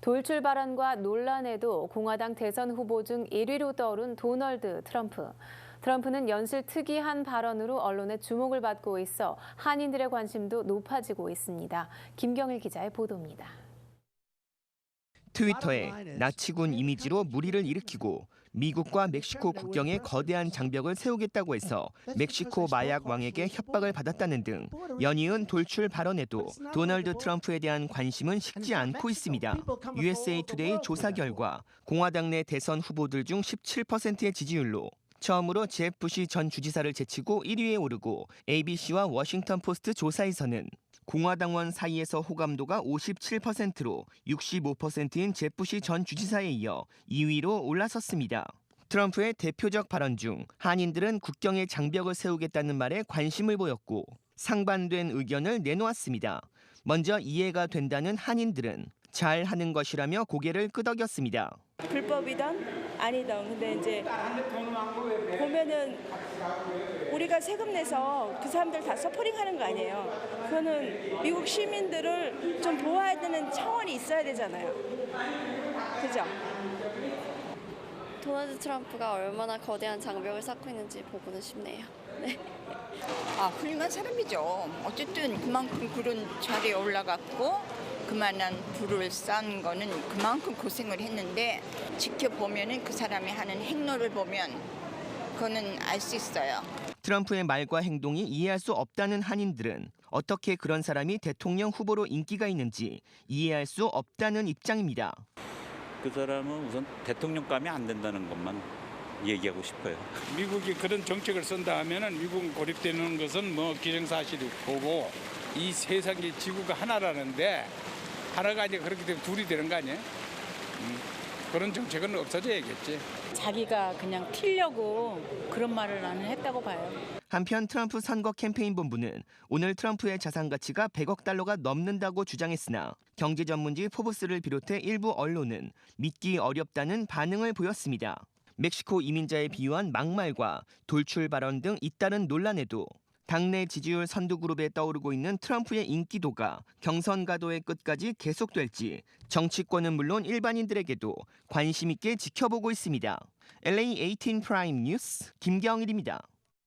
돌출 발언과 논란에도 공화당 대선 후보 중 1위로 떠오른 도널드 트럼프. 트럼프는 연실 특이한 발언으로 언론의 주목을 받고 있어 한인들의 관심도 높아지고 있습니다. 김경일 기자의 보도입니다. 트위터에 나치군 이미지로 무리를 일으키고 미국과 멕시코 국경에 거대한 장벽을 세우겠다고 해서 멕시코 마약 왕에게 협박을 받았다는 등 연이은 돌출 발언에도 도널드 트럼프에 대한 관심은 식지 않고 있습니다. USA 투데이 조사 결과 공화당 내 대선 후보들 중 17%의 지지율로 처음으로 제프 부시 전 주지사를 제치고 1위에 오르고 ABC와 워싱턴 포스트 조사에서는 공화당원 사이에서 호감도가 57%로 65%인 제프 부시 전 주지사에 이어 2위로 올라섰습니다. 트럼프의 대표적 발언 중 한인들은 국경에 장벽을 세우겠다는 말에 관심을 보였고 상반된 의견을 내놓았습니다. 먼저 이해가 된다는 한인들은 잘 하는 것이라며 고개를 끄덕였습니다. 불법이든 아니든 근데 이제 보면은 우리가 세금 내서 그 사람들 다 서포링하는 거 아니에요. 그거는 미국 시민들을 좀 보호해야 되는 차원이 있어야 되잖아요. 그죠? 도널드 트럼프가 얼마나 거대한 장벽을 쌓고 있는지 보고는 싶네요. 네. 아, 훌륭한 사람이죠. 어쨌든 그만큼 그런 자리에 올라갔고 그만한 부를 쌓은 거는 그만큼 고생을 했는데 지켜보면은 그 사람이 하는 행로를 보면 그거는 알 수 있어요. 트럼프의 말과 행동이 이해할 수 없다는 한인들은 어떻게 그런 사람이 대통령 후보로 인기가 있는지 이해할 수 없다는 입장입니다. 그 사람은 우선 대통령감이 안 된다는 것만 얘기하고 싶어요. 미국이 그런 정책을 쓴다 하면은 미국은 고립되는 것은 뭐 기정사실이 보고 이 세상의 지구가 하나라는데 하나가 이제 그렇게 되면 둘이 되는 거 아니에요? 음, 그런 정책은 없어져야겠지. 자기가 그냥 튀려고 그런 말을 나는 했다고 봐요. 한편 트럼프 선거 캠페인 본부는 오늘 트럼프의 자산 가치가 100억 달러가 넘는다고 주장했으나 경제 전문지 포브스를 비롯해 일부 언론은 믿기 어렵다는 반응을 보였습니다. 멕시코 이민자에 비유한 막말과 돌출 발언 등 잇따른 논란에도 당내 지지율 선두 그룹에 떠오르고 있는 트럼프의 인기도가 경선 가도의 끝까지 계속될지 정치권은 물론 일반인들에게도 관심 있게 지켜보고 있습니다. LA 18 프라임 뉴스 김경일입니다.